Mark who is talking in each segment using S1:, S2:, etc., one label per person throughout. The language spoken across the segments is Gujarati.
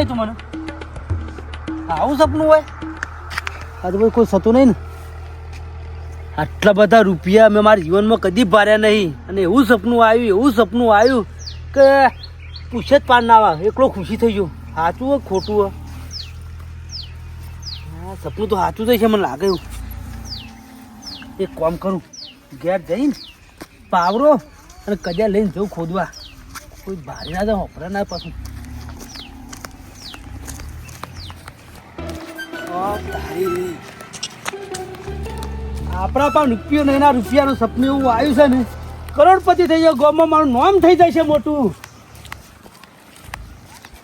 S1: આવ્યું તું આવું સપનું હોય? આ તો ભાઈ કોઈ થતું નહીં ને. આટલા બધા રૂપિયા મેં મારા જીવનમાં કદી ભાર્યા નહીં. અને એવું સપનું આવ્યું, એવું સપનું આવ્યું કે પૂછે જ પાર ના આવે. એકલો ખુશી થઈ ગયો. સાચું હોય ખોટું હોય? હા સપનું તો સાચું થઈ છે મને લાગે એવું. એક કામ કરું. ઘેર જઈને પાવરો અને કજા લઈને જવું ખોદવા. કોઈ ભારે ના જાય વપરા ના પાછું. આપણા પણ રૂપિયો નહીં ના રૂપિયાનું સપનું એવું આવ્યું છે ને, કરોડપતિ થઈ ગયો, ગામમાં મારું નામ થઈ જાય છે મોટું.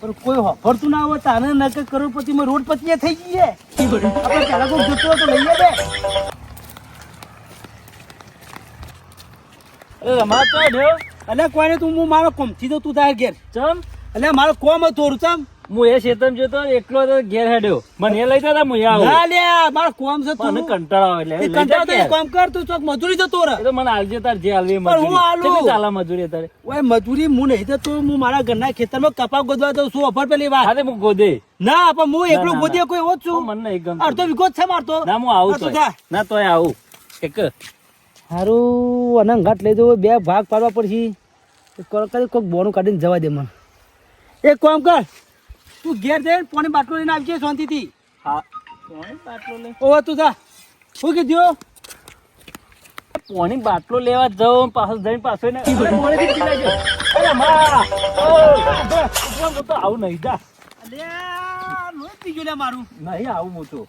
S1: પણ કોઈ હોફરતું ના હોય તાને ના કે કરોડપતિમાં રોડપતિ થઈ ગઈ આપણે કોઈ જોતું તો લઈએ બે
S2: એ રમા તો
S1: અલ્યા, કોઈને તું, હું મારો કોમથી તો તું તાર ઘેર.
S2: ચમ?
S1: અલ્યા, મારો કોમ હતો ચમ?
S2: હું એ શેતમ જોતો એકલો તો ઘેર હેડ્યો. મને લઈ જતા હું
S1: ના
S2: આવું
S1: કોમ છે તું.
S2: મને કંટાળો આવે એટલે.
S1: એ
S2: લઈ જા
S1: કંટાળો તો
S2: ઘેર.
S1: એક કર તું ચોક મજૂરી જતો રહે.
S2: તો મને આલજે તાર જે આલવી એ
S1: હું
S2: મજૂરી.
S1: આલું.
S2: કેટલી મજૂરી તારે
S1: ઓય મજૂરી હું નહીં જતો હું મારા ઘરના ખેતરમાં કપા ગોદવા તો શું ઓફર પેલી વાત
S2: હું ગોદે.
S1: ના પણ હું એકલો
S2: ના,
S1: કોઈ હોત છું.
S2: મને નહીં ગમતું.
S1: અડધો વિગો છે મારતો.
S2: ના હું આવું
S1: તું
S2: ના તોય આવું. એક.
S1: હારું અને અંગાટ લઈ દો બે ભાગ પાડવા પડશે. કોક બોનું કાઢીને જવા દે મને. એક કામ કર તું ઘેર જઈને પાણી બાટલો લઈને આવજે શાંતિથી.
S2: હા. પોણી બાટલો લે
S1: ઓવા તું થા શું કીધું?
S2: પોણી બાટલો લેવા જાઉં પાછો જઈને પાછો ને મોડેથી પી લેજો. અરે મા ઓ, તો આવું નહીં જા.
S1: અલ્યા લોહી પી ગયું લે મારું.
S2: નહીં આવું હું તો.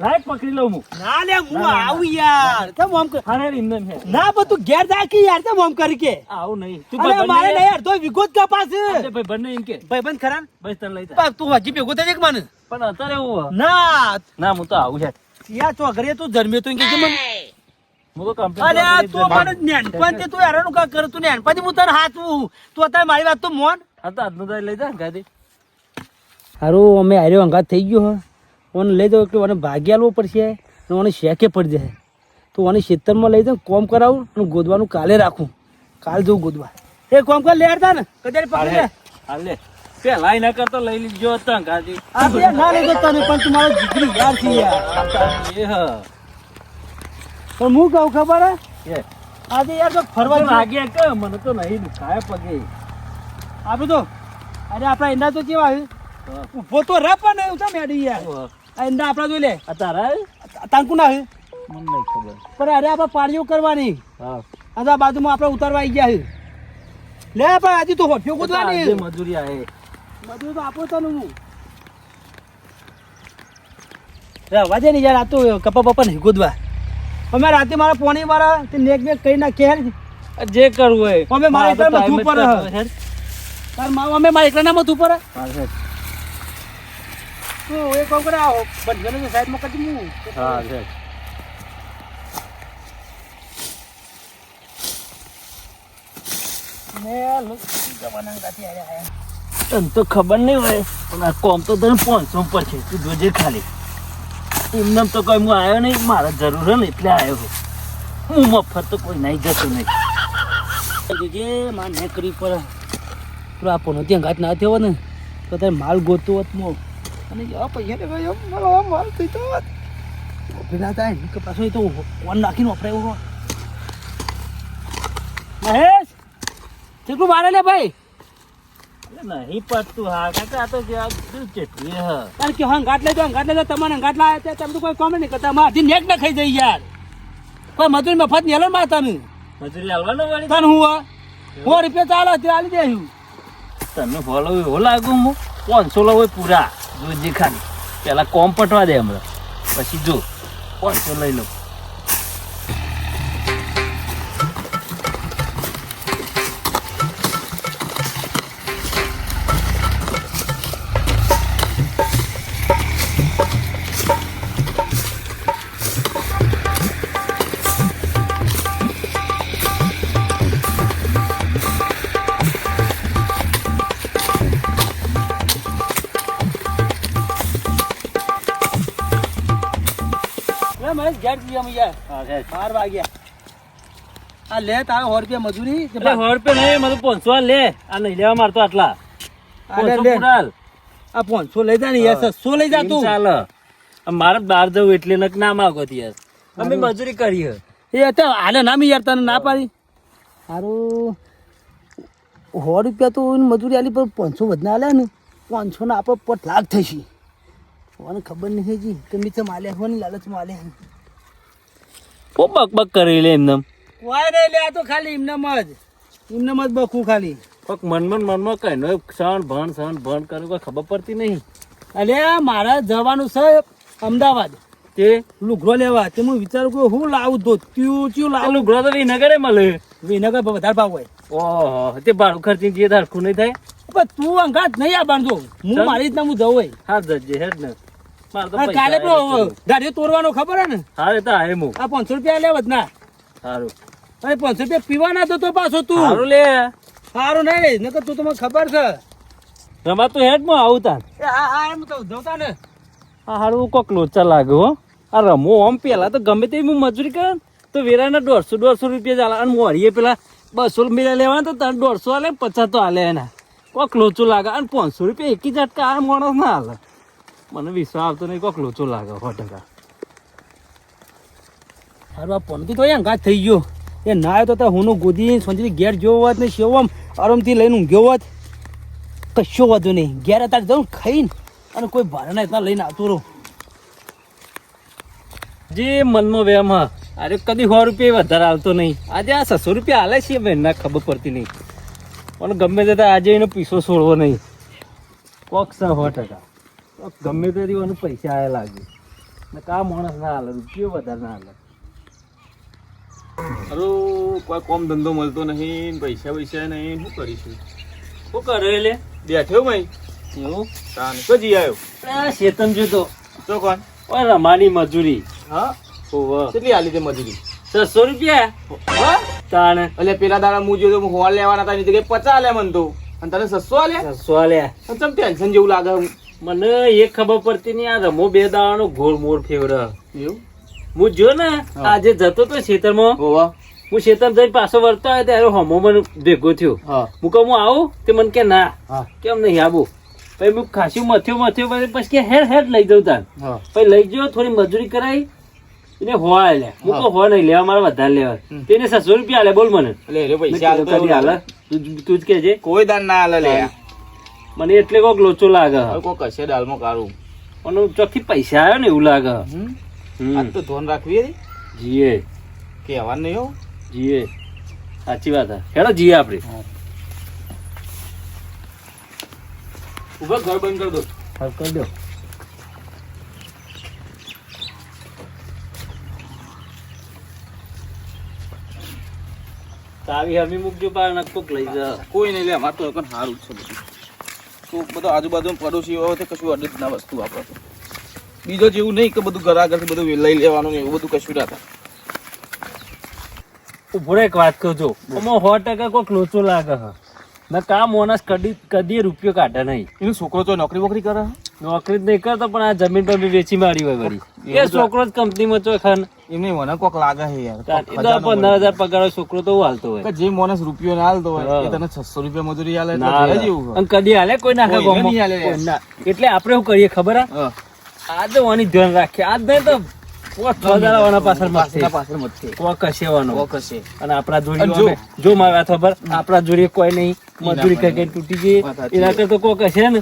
S2: લાઈટ પકડી લઉં હું.
S1: ના લે હું આવું યાર. તમ ઓમ કર
S2: અરે ઇંધન હે
S1: ના બધું ગેર ઘેર જા કે યાર. તમ ઓમ કરી કે?
S2: આવું નહીં. તું
S1: અરે
S2: ભાઈ
S1: મારે નહીં વિગોત કા પાસ. અરે
S2: ભાઈ બંને એમ કે.
S1: ભાઈ બંધ ખરા
S2: ભાઈ તને લઈ જા.
S1: તું હજી ભેગો થઈ મને?
S2: પણ અત્યારે એવું
S1: ના.
S2: ના હું તો આવું છે.
S1: યા ઘરે તું જન્મ્યો તું કે મને.
S2: હું તો કમ્પ્લીટ
S1: અરે તું. મને નેનપણ તે તું હેરાન કા કર? તું પછી હું તને હાચવું. તું અત્યારે મારી વાત તો મોન.
S2: હા તો આજનો લઈ જા ગાડી.
S1: હારું અમે હાર્યો અંગાત થઈ ગયો હે. ઓને લઈ જાઉં એટલે ઓને ભાગી આલવો પડશે અને ઓને શેકે પડી જાય તો ઓને ખેતરમાં લઈ જાઉં કોમ કરાવું અને ગોદવાનું કાલે રાખું. કાલ જવું ગોદવા. એ કોમ કર લે હેડતા ને કદાચ પકડી લે.
S2: હાલ લે. પેલા એના કરતા લઈ લીધો હતા ગાજી.
S1: આ બે ના લઈ જતા ને પણ તમારો જીગરી યાર છે યાર.
S2: એ હા.
S1: પણ હું કહું ખબર હે? આજે યાર તો ફરવા
S2: લાગે કે મને તો નહીં દુખાય પગે.
S1: આપણે તો અરે આપણા એના તો કેવા. ઊભો તો રે પણ નહીં ઉઠા મેડી યાર. ઈંડા આપણા જોઈ લે.
S2: તારા
S1: તાંકુ ના
S2: મને નહીં ખબર.
S1: પણ અરે આપણે પાણીઓ કરવાની.
S2: હા.
S1: આ બાજુમાં આપણે ઉતારવા આવી ગયા છે લે પણ આજે તો હોઠિયો ગોતવાની
S2: મજૂરી આવે
S1: મજૂરી તો આપો તો હું. રહેવા દે ને યાર આ તો કપા પપ્પા નહીં ગોદવા અમે રાતે મારા પોણી મારા તે નેક બેક કરી ના. હેર
S2: જે કરવું હોય.
S1: અમે મારા એકલા
S2: મથું
S1: પર તાર માવ અમે મારા એકલા ના મથું પર
S2: હા,
S1: તું એક કોમ કરે આવો. બંધને સાઈડમાં કરી હું
S2: હા છે. તને તો ખબર નહીં હોય પણ આ કોમ તો તને પાંચસો પર છે તું જોજે ખાલી. એમને તો કોઈ હું આવ્યો નહીં મારે જરૂર ને એટલે આવ્યો. હું. મફત તો કોઈ નહીં જતો નહીં.
S1: જોજે માં નેકરી પર પેલો આ પોનો ત્યાં ઘાટ ના થયો ને તો તારે માલ ગોતો હોત મો. અને જવા પૈસા લેવા મારો આમ માલ થઈ તો પેલા થાય ને કે પાછો એ તો ઓન નાખીને વપરાય એવો મહેશ કેટલું મારે લે ભાઈ?
S2: નહીં પડતું હા કાકા આ તો ચેટલી હ.
S1: તારે કે હા ઘાટ લેજો ઘાટ લેજો તમારે ઘાટ લાયા છે તમે તો કોઈ કોમેન્ટ નહીં કરતા મારી નેક ના ખાઈ જાય યાર. કોઈ મજૂરી મફત નહીં હેલો માર તમે.
S2: મજૂરી આલવાનો વાળી
S1: તને હું હું રૂપિયા ચાલો તે આલી દે
S2: તને ભલો એવો લાગુ હું. પાંચસો હોય પૂરા. જોજે ખાન પેલા કોમ પટવા દે હમણાં. પછી જો પાંચસો લઈ લો હા છે.
S1: બાર વાગ્યા. આ લે તારે સો રૂપિયા મજૂરી?
S2: સો રૂપિયા નહીં મારું પાંચસો લે. આ નહીં લેવા મારતો આટલા.
S1: આ
S2: પાંચસો
S1: લઈ જા ને યાર સસ્સો લઈ જા તું.
S2: ચાલ. મારે બહાર જવું એટલે નક ના માગો યાર. અમે મજૂરી કરી
S1: એ તો હાલે ના મી યાર તને ના પાડી. સારું સો રૂપિયા તો મજૂરી આલી પર પાંચસો વધના આલ્યા ને. પાંચસો ના આપણે પટ લાખ થશે મને ખબર નહીં જી કે મિત્ર માલ્યા હોવાની લાલચ આલ્યા
S2: બહુ બક બક કરી લે એમને.
S1: કોઈ નહીં લે આ તો ખાલી એમનામ જ. એમનામ જ બકું ખાલી.
S2: કોક મનમાં મન મનમાં કઈ નો ક્ષણ ભણ સણ ભણ કરે કોઈ ખબર પડતી નહીં.
S1: અલે મારા જવાનું છે અમદાવાદ.
S2: તે?
S1: લુગરો લેવા. તે હું વિચારું કે હું લાવું ધોત્યું ચિયું લાવું?
S2: લુગરો તો વિનગરે મળે.
S1: વિનગર વધારે ભાવ હોય.
S2: ઓહો તે ભાડું ખર્ચી જે હરખું નહીં થાય?
S1: પણ તું અંગાત નહીં આ બાંધો. હું મારી રીતના હું જવું હોય.
S2: હા જજે હેડ ને. તો
S1: કાલે તો
S2: ગાડી
S1: ગાડીઓ તોડવાનો ખબર હે ને?
S2: હા એ તો હા એમ
S1: આ પાંચસો રૂપિયા લેવ જ ના
S2: સારું
S1: અરે પાંચસો રૂપિયા પીવાના તો તો પાછો તું.
S2: સારું લે.
S1: સારું નહીં નકર તું તો મને ખબર છે.
S2: રમા તું હેડમાં આવું તાર.
S1: એમ તો જવતા ને.
S2: આ હારું કોક લોચા લાગે હો. આ રમો આમ પેલા તો ગમે તેવી હું મજૂરી કરે તો વેરાના દોઢસો દોઢસો રૂપિયા ચાલે. અને મોરીએ પેલા બસો રૂપિયા લેવાના તો તને દોઢસો આલે પચાસ તો હાલે એના. કોક લોચું લાગે. અને પાંચસો રૂપિયા એકી ઝટકા આ માણસ ના હાલે મને વિશ્વાસ આવતો નહીં, કોક લોચો લાગે સો ટકા
S1: સારું આ પંપી તો અંગાત થઈ ગયો. એ ના આવ્યો તો હું ગોદી, સંજરી, ઘેર જેવો હોત ને સેવો આરામથી લઈને ઊંઘ્યો હોત. કશો વાંધો નહીં. ઘેર અત્યારે જાઉં ખાઈને અને કોઈ ભાડાના એટલા લઈને આવતો રહું.
S2: જે મનમાં વ્યામ હા, અરે કદી સો રૂપિયા વધારે આવતો નહીં. આજે આ છસો રૂપિયા હાલે છે બેન ના ખબર પડતી નહીં. પણ ગમે તે થાય આજે એનો પીસો છોડવો નહીં. કોક સો સો ટકા ગમે તે દીવાનું પૈસા આયા લાગે. ને કા માણસ ના હાલે રૂપિયો વધારે ના હાલે.
S3: અરે કોઈ કોમ ધંધો મળતો નહીં પૈસા પૈસા નહીં શું કરીશું?
S2: શું કરે એટલે
S3: બેઠ્યો ભાઈ?
S2: એવું?
S3: તાને તો જી આવ્યો
S2: આ શેતન જોતો
S3: તો. કોણ?
S2: ઓય રમાની મજૂરી.
S3: હા?
S2: ઓવ.
S3: કેટલી આલી તે મજૂરી?
S2: છસો રૂપિયા?
S3: હા?
S2: તાણે.
S3: એટલે પેલા દાડા હું જોયો હોલ લેવાના હતા એની જગ્યાએ પચાસ લે મને તો. અને તને સસ્સો આલ્યા?
S2: છસો આલ્યા.
S3: અને ચમ ટેન્શન જેવું લાગે?
S2: મને એ ખબર પડતી નહીં આ રમો બે દાવાનો ગોળ મોર ફેવર.
S3: એવું?
S2: હું જો ને આજે જતો તો ખેતરમાં. હું ખેતર જઈને પાછો વળતો આવ્યો ત્યારે હોમો મને ભેગો થયો.
S3: હા.
S2: કહું હું આવું? તે મને કે ના. કેમ નહીં આવું? પછી હું ખાસી મથ્યો મથ્યો પછી કે હેડ હેડ લઈ જાઉં તાર. પછી લઈ ગયો થોડી મજૂરી કરાવી એને હોવા લે હું તો હો નહીં લેવા મારે વધારે લેવા. તેને સસો રૂપિયા આલે બોલ મને.
S3: પૈસા
S2: તું જ કેજે
S3: કોઈ દાન ના આલે લે
S2: મને એટલે કોક લોચો લાગે.
S3: હવે કોઈ કશે દાલમાં કાઢું
S2: અને ચોખ્ખી પૈસા આવ્યો ને એવું લાગે.
S3: આજ તો ધોન રાખવી હતી?
S2: જીએ.
S3: કહેવાનું નહીં હો.
S2: જીએ. સાચી વાત હે. હેડો જીએ આપણે
S3: ઊભા ઘર બંધ કરી દો.
S2: હા કરી દો. તાવી હમી મૂકજો પાર નકોક લઈ જા.
S3: કોઈ નહીં લે અમાર તો સારું છે બધું. તો બધો આજુબાજુ પડોશીઓ હોય કશું અડદ ના વસ્તુ તો બીજો જેવું નહીં કે બધું ઘર આગળથી બધું લઈ લેવાનું એવું બધું કશું ના થાય.
S2: ઊભો એક વાત કહું જો આમાં સો ટકા કોઈક લોચો લાગે હ. ને કામ મોનસ કદી કદી રૂપિયો કાઢે નહીં.
S3: એનો છોકરો તો નોકરી વોકરી કરે
S2: નોકરી જ નહીં કરતો પણ આ જમીન પર વેચી મારી હોય વળી. એ છોકરો જ કંપનીમાં તો ખાન
S3: એમને મને કોક લાગે છે યાર
S2: પંદર હજાર પગાર છોકરો તો હાલતો હોય
S3: જે માણસ રૂપિયો ના હાલતો હોય એ તને છસો રૂપિયા મજૂરી હાલે.
S2: અને કદી હાલે કોઈ નાખે. કોઈ. એટલે આપણે શું કરીએ ખબર હે? તો વાની ધ્યાન રાખીએ આજ નહીં તો પોત છ દાડાવાના પાછળ
S3: પાછળના
S2: મથે.
S3: પાછળ મથે.
S2: કોક કશેવાનો.
S3: કોક હશે.
S2: અને આપણા
S3: અને
S2: જોડીઓ
S3: જો.
S2: અમે- જો મારા ખબર આપણા જોડીએ કોઈ નહીં મજૂરી. કઈ કઈ તૂટી ગઈ એના. કરતા કોક હશે ને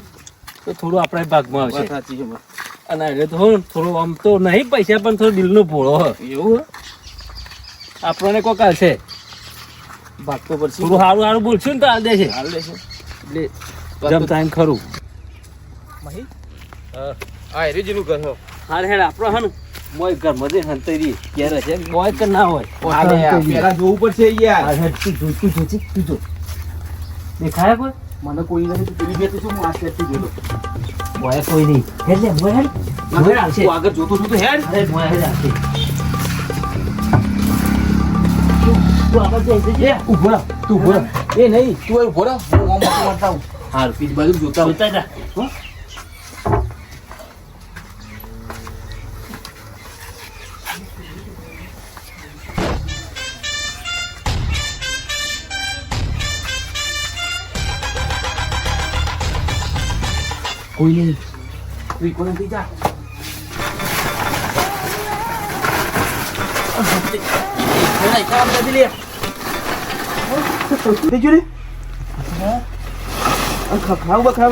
S2: તો થોડું આપણા ભાગમાં આવશે. અને એટલે તો હું થોડું આમ તો નહીં પૈસા પણ થોડો દિલનો ભોળો હ.
S3: એવું
S2: આપણને કોક હાલશે
S3: ભાગતો પડશે.
S2: થોડું સારું સારું બોલશું ને તો હાલ દેશે.
S3: હાલ દેશે.
S2: એટલે જમ ટાઈમ ખરું.
S3: મહી? હા એરીજીનું ઘર હો.
S2: હેડ આપણો હે મોય ઘરમાં જઈને રહીએ. ઘેર હશે મોય કે ના હોય.
S3: પેલા જોવું પડશે યાર.
S2: હેડ તું જો તું જોજે તું જો દેખાય કોઈ?
S3: મને કોઈ નથી પેલી બે તો શું હું આ.
S2: મોય કોઈ નહીં હેડ લે મોય હેડ મોય આવશે
S3: તું આગળ જોતો છું તો હેડ
S2: અરે મોય હેડ આવશે તું- આગળ જઈ જજે. ઊભો રહો, તું ઊભો રહો.
S3: એ નહીં તું ઊભો રહો હું આમ મારતા આવું.
S2: હારું
S3: બીજી બાજુ જોતા.
S2: જોતા જા.
S1: કોઈ નહીં કોઈ કોઈ નથી જા
S3: થઈ ગયું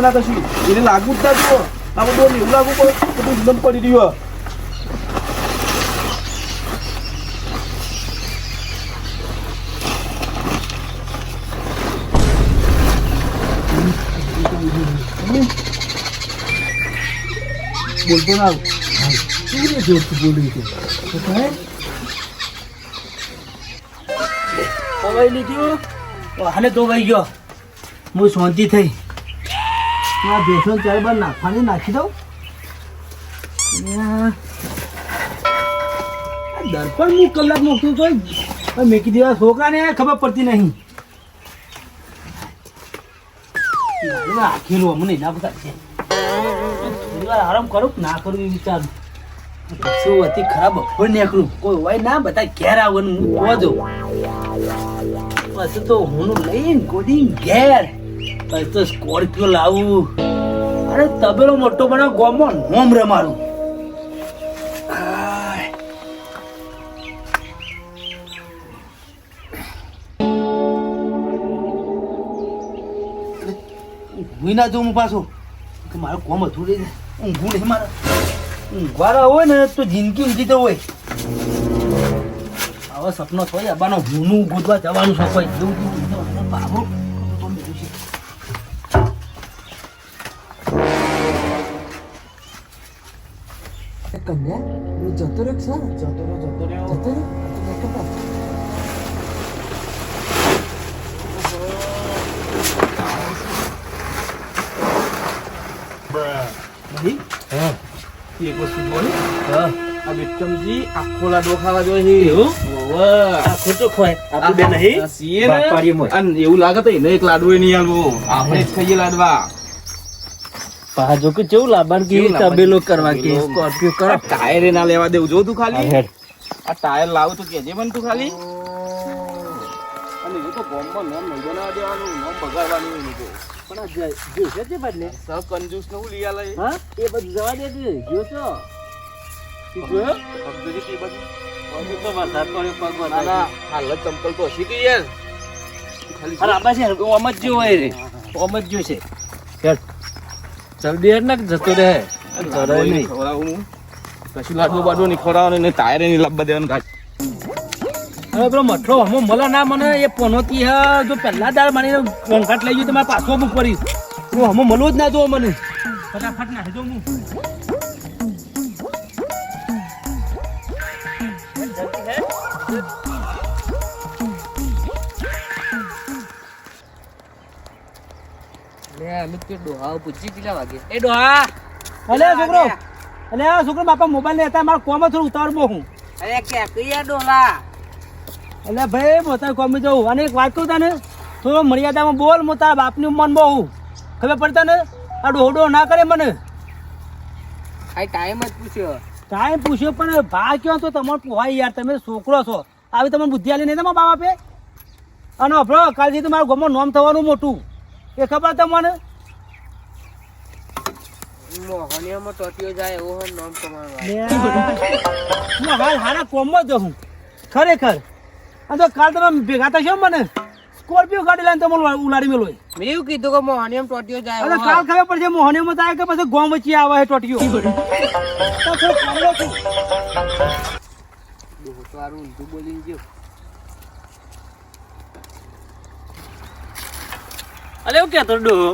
S3: ને કશું એને લાગુ જ ના જુઓ આ બધું એવું લાગુ પડે બધું એકદમ પડી રહ્યું
S1: બોલતો ના શું જોરથી બોલી છે પવાઈ લીધું? હાલે તો ગયો. હું શાંતિ થઈ. આ બેસન ચાર નાખવાની નાખી દઉં? દર્પણ હું કલાક મૂકતું તો પણ દેવા છોકરાને ખબર પડતી નહીં. આખી આખેલું નહીં ના બધા થોડી આરામ કરું ના કરું એ વિચારું. શું હતી ખરાબ બપોર નીકળું. કોઈ હોય ના બધા ઘેર આવવાનું, હું તો જો પછી તો હું લઈને ગોદી ઘેર. પછી તો સ્કોર્પિયો લાવું. અરે તબેલો મોટો બનાવ ગોમો નોમ રે મારું. ઊંઘી ના જોઉં હું પાછું. મારો કોમ હતું રહી જાય. ઊંઘું નહીં મારે. ઊંઘવાળા હોય ને તો જિંદગી ઊંઘી તો હોય. આવા સપનો થોડી આબાનો ભૂનું ગોતવા જવાનું જેવું જેવું બાબુ
S3: આ આખો લાડવો ખાવા જોઈએ.
S2: એવું?
S3: ઓવે.
S2: આ ખોય આપણું બે નહીં
S3: આ ને. અને એવું લાગે તો એને એક લાડવો નહીં આલવો. આપણે જ ખાઈએ લાડવા.
S2: પાજો કે કેવું લાબાન કે તબેલો કરવા કે? સ્કોર્પિયો કરો.
S3: આ ના લેવા દેવું. જો તું ખાલી. આ ટાયર લાવું તો કેજે મને તું ખાલી. અને એ તો બોમ્બમાં નોમ નહીં બનાવવા દેવાનું નોમ બગાડવાનું નહીં
S2: પણ આ જ- તે બદલે.
S3: સ કંજૂસનું લઈ આલે.
S2: હા? એ બધું જવા દે છે જોશો
S3: તું. હાલ ચંપલ તો હસી યાર.
S2: અરે આબા છે ઓમ જ જો હોય રે. ઓમ જ જો છે. હેડ. જલ્દી હેડ ને જતો રહે.
S3: લાડવો નહીં
S2: નહીં.
S3: ખવડાવું હું. કશું લાડવો બાડવો નહીં ખવડાવવાનું ને ટાયરે નહીં લાવવા દેવાનું કાંઈ.
S1: હવે પેલો હમો મળે ના મને એ પોનોતી હે જો પહેલા દાળ મારીને વંકાટ લઈ ગયું તો મારે પાછો મૂક પડી. હું હમો મળવો જ ના જો મને. ફટાફટ ના હું.
S4: લે અમિત કે પૂછી કેટલા વાગે.
S1: એ ડોહા! અલે છોકરો! અલે છોકરો બાપા મોબાઈલ ને મારા કોમ થોડું ઉતાવળ હું.
S4: અરે કે કયા ડોલા
S1: એટલે ભાઈ કોમ જવું અને એક વાત કહું તને થોડો મર્યાદામાં બોલ હું તારા બાપનું મન બહુ ખબર પડતા ને આ ડોહડો ના કરે મને.
S4: આ ટાઈમ જ પૂછ્યો.
S1: ટાઈમ પૂછ્યો પણ ભા કયો તો તમારે પોહાય યાર તમે છોકરો છો. આવી તમને બુદ્ધિ આલી નહીં તમારા બાપે અને અભરો કાલથી તો મારું ગમો નોમ થવાનું મોટું. એ ખબર તમને?
S4: મોહનિયામાં ટોટીઓ જાય એવો હોય નામ કમાવા
S1: હાલ હારા કોમમાં જ હું ખરેખર. અને તો કાલ તમે ભેગા થશો મને. સ્કોર્પિયો ગાડી લઈને તમે ઉલાડી મેલો
S4: મેં એવું કીધું કે મોહનિયામાં ટોટીઓ જાય
S1: અને કાલ ખબર પડશે મોહનીમાં થાય કે પછી ગોમ વચ્ચે આવે છે ટોટીઓ. તો સારું છું.
S4: તો ઊંધું બોલીને ગયો.
S2: અલે એવું કેતો ડોહો.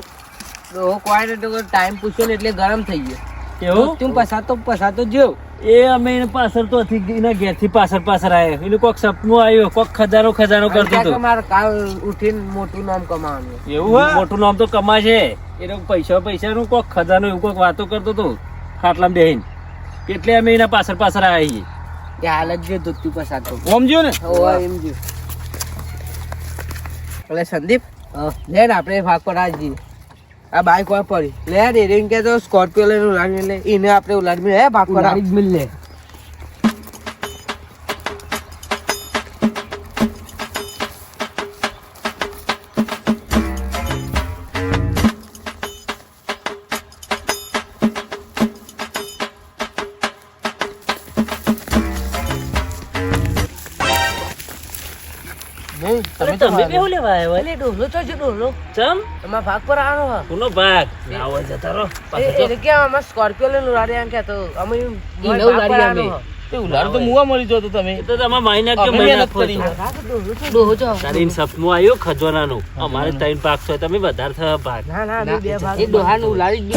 S4: ડોહો કોઈ તો ટાઈમ પૂછ્યો ને એટલે ગરમ થઈ ગયો.
S2: એવું?
S4: તું પસાતો પસાતો જો
S2: એ અમે એને પાછળ તો થી એના ઘેરથી પાછળ પાછળ આવ્યા એનું કોક સપનું આવ્યું કોક ખજાનો ખજાનો કરતો હતો.
S4: મારે કાલ ઉઠીને મોટું નામ કમાવાનું.
S3: એવું?
S2: મોટું નામ તો કમાશે. એનો પૈસા પૈસા નું કોક ખજાનો એવું કોક વાતો કરતો હતો. ખાટલામાં બેહીને. એટલે અમે એના પાછળ પાછળ છીએ.
S4: એ હાલત જ જો પસાર તો.
S3: ઓમ જ્યો ને?
S4: ઓવા એમ જો એટલે સંદીપ? લે આપણે ભાગ પર આ બાઈક હોય પડી લે ને કે તો સ્કોર્પિયો લઈને ઉલાડી લે. એને આપણે ઉલાડી હે ભાગ
S1: જ મિલ લે.
S2: તમે કેવું લેવા આવ્યા?
S4: એટલે ડોલો તો છે ડોલો
S2: ચમ?
S4: એમાં ભાગ પર આવો હા.
S2: કોનો ભાગ? આવો જતા રહો.
S4: એ એટલે કે આમાં સ્કોર્પિયો લઈને ઉડાડ્યા એમ તો અમે
S1: ઈને ઉડાડી અમે.
S3: તે ઉલાર તો મુવા મળી જતો તમે.
S2: તો તમારે મહિના કે મહિના
S3: મહેનત કરી.
S4: ડોહો છો.
S2: તારી સપનું આવ્યું ખજવાનાનું અમારે ત્રણ ભાગ છે તમે વધારે થયા ભાગ.
S4: ના ના બે ભાગ
S1: એ ડોહાને ઉલાડી જ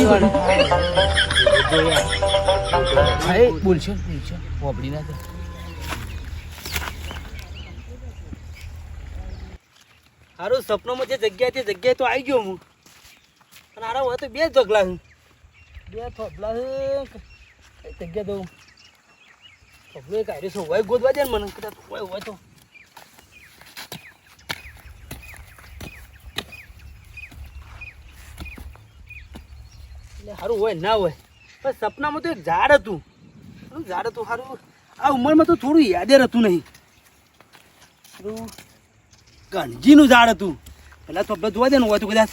S3: એ બોલશો બોલશો. વાપરી ના
S1: હારું, સપનોમાં જે જગ્યા તે જગ્યાએ તો આવી ગયો હું. અને હારા હોય તો બે જ હું બે થોભલા કઈ જગ્યા દઉં થોભલો એક આર્યો છે, હોય ગોદવા દે મને, કદાચ હોય હોય તો. એટલે સારું હોય, ના હોય. પણ સપનામાં તો એક ઝાડ હતું. ઝાડ હતું સારું આ ઉંમરમાં તો થોડું યાદે હતું નહીં. સારું ઝાડ હતું. પેલા તો જોવા દે ને, હોય તો કદાચ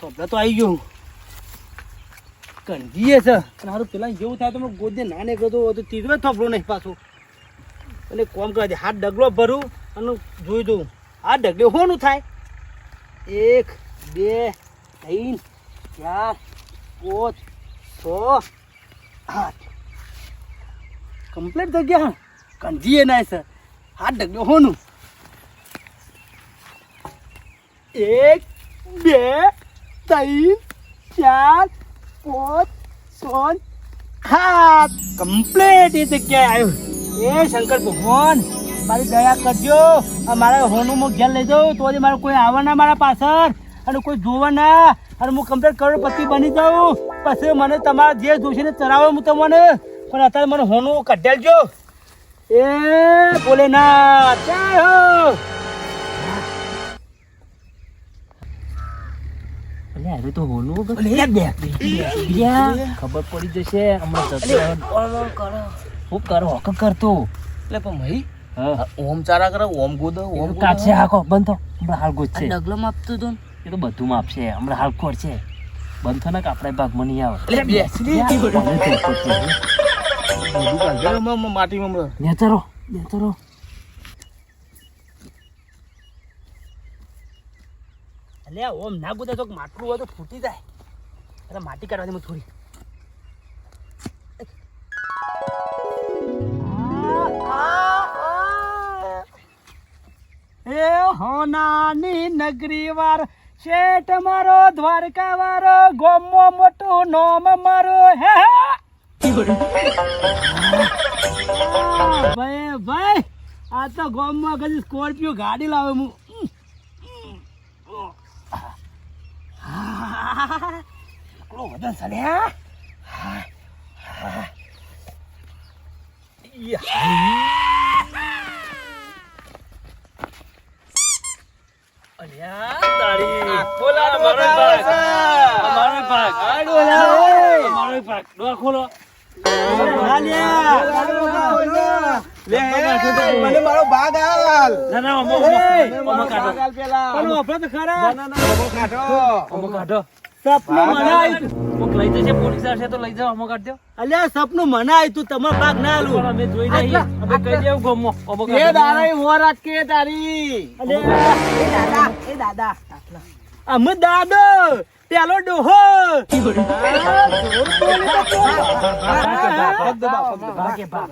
S1: થોભલા તો આવી ગયું કણજીએ છે. અને હારું પેલા જેવું થાય તો મેં ગોદે ના ને ગયો તો તીરવે થોભલો નહીં પાછું. અને કોમ કરવા દે. હાથ ડગલો ભરું અને જોઈ દઉં આ ડગલે હોનું થાય? એક, બે, ત્રણ, ચાર, પાંચ, છ આઠ કમ્પ્લીટ જગ્યા ગયા કંજીએ ના સર હાથ ડગ્યો હોનું. એક, બે, ત્રણ, ચાર, પાંચ, છ હા કમ્પ્લીટ એ જગ્યાએ આવ્યો એ શંકર ભગવાન, મારી દયા કરજો. મારા હોનું હું ઘેર લઈ જાઉં, તો મારે કોઈ આવે ના મારા પાછળ. અને કોઈ જોવા ના. અને હું કમ્પ્લીટ કરોડપતિ બની જાઉં. પછી મને તમારા જે જોશે ને ચરાવો હું તમને. પણ અત્યારે મને હોનું કઢાલજો. એ બોલે ના જય હો!
S2: અલે અરે તો હોનું વગર
S1: લે બે?
S2: યા, ખબર પડી જશે હમણાં હું કરો. હક કરતો.
S3: એટલે પણ ભાઈ ઓમ ચારા કરે ઓમ ગોદો ઓમ
S2: કાઢશે હાકો બંધ થો. હમણાં હાલ ગોતશે.
S1: ડગલો માપતું હતું
S2: એ તો બધું માપશે. હમણાં હાલ ખોરશે બંધ થો ને કે આપણે ભાગમાં નહીં આવે.
S3: એટલે બેસી લે.
S2: યા, મને તો એક જ છે.
S3: બધું કાઢે મ- મ- માટીમાં હમણાં.
S2: નેચરો નેચરો
S1: અલે ઓમ ના ગુદા તો માટલું હોય તો ફૂટી જાય અરે માટી કાઢવા દે મને થોડી એ હોનાની નગરી વાર શેઠ મારો દ્વારકા વાળો ગોમો મોટું નોમ મારો હે હે. ભાઈ ભાઈ આ તો ગોમમાં કદી સ્કોર્પિયો ગાડી લાવે હું. એકલો વજન સડ્યા
S2: બોલા મારો ભાગ. મારો ભાગ. મારો ભાગ. ડોહા ખોલો કાઢો કાઢો લઈ જશે પોલીસ આવશે તો લઈ જાઓ અમો કાઢ દો
S1: સપનું મને તું તમારો ભાગ ના આલું
S2: અમે જોઈ નહીં અમે કહી દેવું ગમો અમો
S3: એ
S2: દાડા.
S3: દાડાએ મોર તારી
S1: અમે દાદો પેલો ડોહો.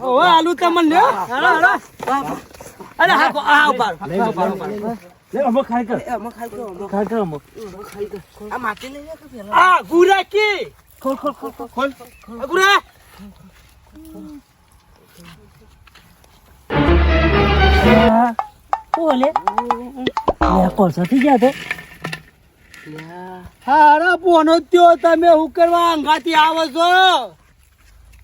S1: ઓ આલુ તમને લ્યો. અરે હા આ
S2: લે કોલસા થઈ ગયા તો.
S1: હારા પોનો ત્યો તમે હું કરવા અંગાથી આવો છો?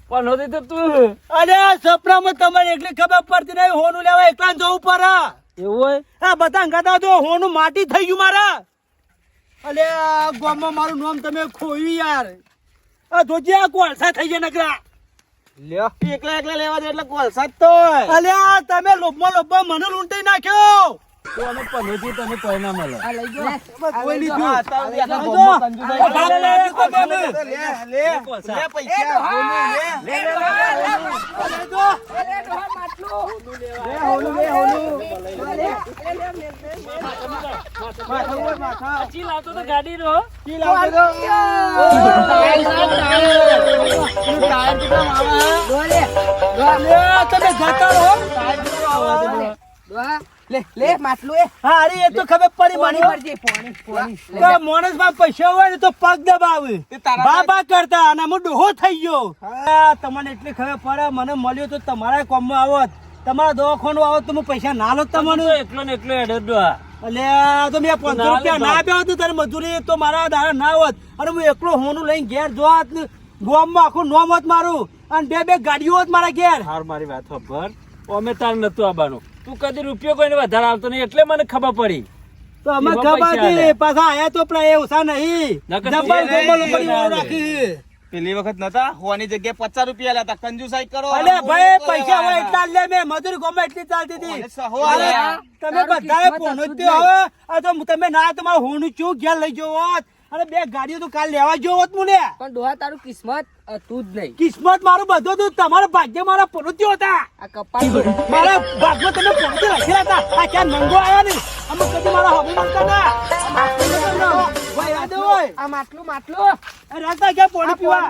S2: પણ હોતી તો તું.
S1: અરે સપનામાં તમારે એકલી ખબર પડતી નહીં હોનું લેવા એકલા જવું પડે.
S2: એવું હોય?
S1: આ બધા અંગાતા તો હોનું માટી થઈ ગયું મારા. અલે ગામમાં મારું નામ તમે ખોયું યાર. આ જોજે આ કોલસા થઈ ગયા નકરા.
S3: લ્યો એકલા એકલા લેવા દે એટલે કોલસા જ તો.
S1: અલે તમે લોભમાં લોભમાં મને લૂંટી નાખ્યો.
S2: અમે પનોતી તને પરિણામ મળે
S4: આ લઈ જાઓ.
S1: કોઈ લીધું. આ
S3: ગામમાં
S1: જો. આ
S3: કરે.
S1: લે, લે, લે, લે, લે.
S3: પૈસા. લે.
S4: લે, લે, લે, લે, લે,
S1: જો.
S4: માટલું.
S3: લે, હોલું, લે, હોલું.
S4: લે, લે.
S3: માથા ઉપર માથા.
S2: ચી લાવતો તો ગાડી રો
S3: કી લાવજો તો.
S1: ટાયર કેટલા આવે હે?
S4: લે. ડોહા,
S1: લે, તમે જતા રહો
S4: ડોહા, લે, લે, માટલું એ.
S1: હા અરે એ તો ખબર પડી મને.
S4: ભરજે, પોણી, પોણી. તો
S1: કે માણસમાં પૈસા હોય ને તો પગ દબાવે.
S3: તે તારા
S1: બા બા કરતા અને હું ડોહો થઈ ગયો. હા, તમને એટલી ખબર પડે મને મળ્યો તો તમારા કોમમાં આવત તમારા દવાખાનું આવત તો હું પૈસા ના લો તમને.
S2: એટલો એકલો ને એકલો એડડો
S1: અલ્યા તો મેં
S2: પંદર
S1: રૂપિયા ના. આપ્યા હતું તારે મજૂરી તો મારા દાડા ના હોત. અને હું એકલો હોનું લઈને ઘેર જોવાત ગોમમાં આખું નોમ હોત મારું. અને બે બે ગાડીઓ હોત મારા ઘેર.
S2: હાર મારી વાત ખબર અમે તાર નતું આવવાનું. તું કદી રૂપિયો કોઈને વધારે આવતો નહીં એટલે મને ખબર પડી.
S1: તો અમે ખબર હતી પાછા આયા તો પેલા એ ઓછા નહીં. ડબલ
S2: એ
S1: પડી રાખી.
S3: પેલી વખત નતા હોવાની જગ્યાએ પચાસ રૂપિયા લેતા કંજુસાઈ કરો. અરે
S1: ભાઈ પૈસા હોય એટલા લે મેં મજૂરી ગમે એટલી ચાલતી હતી. તમે
S4: બધા જ
S1: હવે. આ તો તમે ના તમારું હોનું ચૂક ઘેર લઈ જવો અરે બે ગાડીઓ તો કાલ લેવા જો હોત મને.
S4: પણ ડોહા તારું કિસ્મત હતું જ નહીં.
S1: કિસ્મત મારું બધું તું તમારા ભાગ્ય મારા પ્રવૃત્તિઓ હતા.
S4: આ કપાલ
S1: મારા ભાગ્ય તમે પ્રવૃત્તિ રાખેલા હતા. આ ક્યાં નંગો આવ્યો ને અમે કદી મારા હવે મળતા ના
S4: આ માટલું માટલું
S1: રાખતા ક્યાં પોણી પીવા?